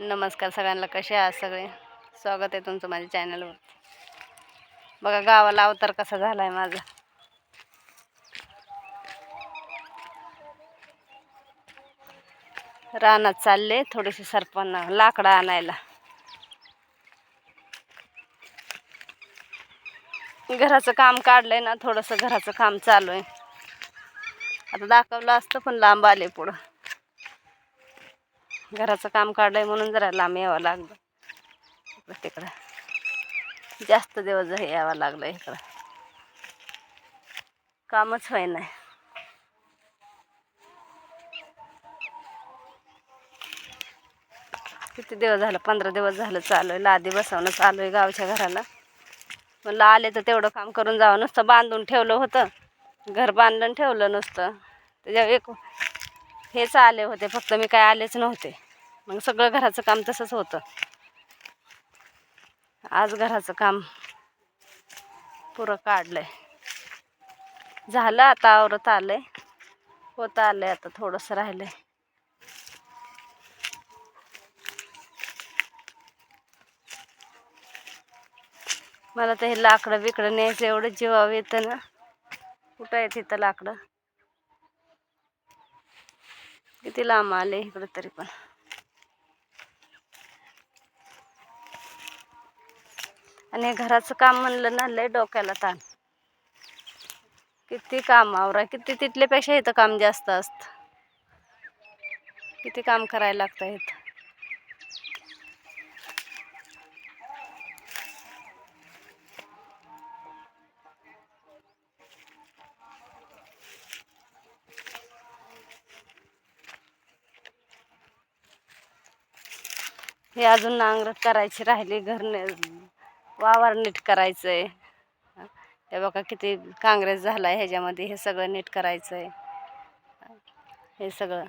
नमस्कार सगळ्यांना कसे आहात सगळे? स्वागत आहे तुमचं माझ्या चॅनलवर. बघा गावाला अवतार कसा झाला आहे माझा. रानात चालले थोडेसे सरपण लाकडं आणायला. घराचं काम काढलंय ना थोडंसं घराचं काम चालू आहे. आता दाखवलं असतं पण लांब आले पुढं. घराचं काम काढलंय म्हणून जरा लांब यावं लागलं. इकडं तिकडं. जास्त दिवस हे यावं लागलं इकडं. कामच होय नाही किती दिवस झालं? पंधरा दिवस झालं चालू आहे लादी बसवणं चालू आहे गावच्या घराला. म्हणलं आले तर तेवढं काम करून जावं. नुसतं बांधून ठेवलं होतं. घर बांधून ठेवलं नुसतं. त्याच्या एक हेच आले होते. फक्त मी काय आलेच नव्हते. मग सगळं घराचं काम तसंच होतं. आज घराचं काम पुरं काढलंय. झालं आता आवरत आलंय. होत आलंय आता थोडंसं राहिलंय. मला तर हे लाकडं बिकडं न्यायचं एवढं जीवाव येतं ना. कुठं आहे तिथं लाकडं? किती लांब आले इकडं तरी पण. आणि हे घराचं काम म्हणलं ना लय डोक्याला ताण. किती काम आवरा किती तिथल्यापेक्षा इथं काम जास्त असतं. किती काम करायला लागतं इथं. हे अजून नांगरट करायची राहिली घर वावर नीट करायचं आहे हे बघा किती काँग्रेस झाला आहे ह्याच्यामध्ये हे सगळं नीट करायचं आहे हे सगळं.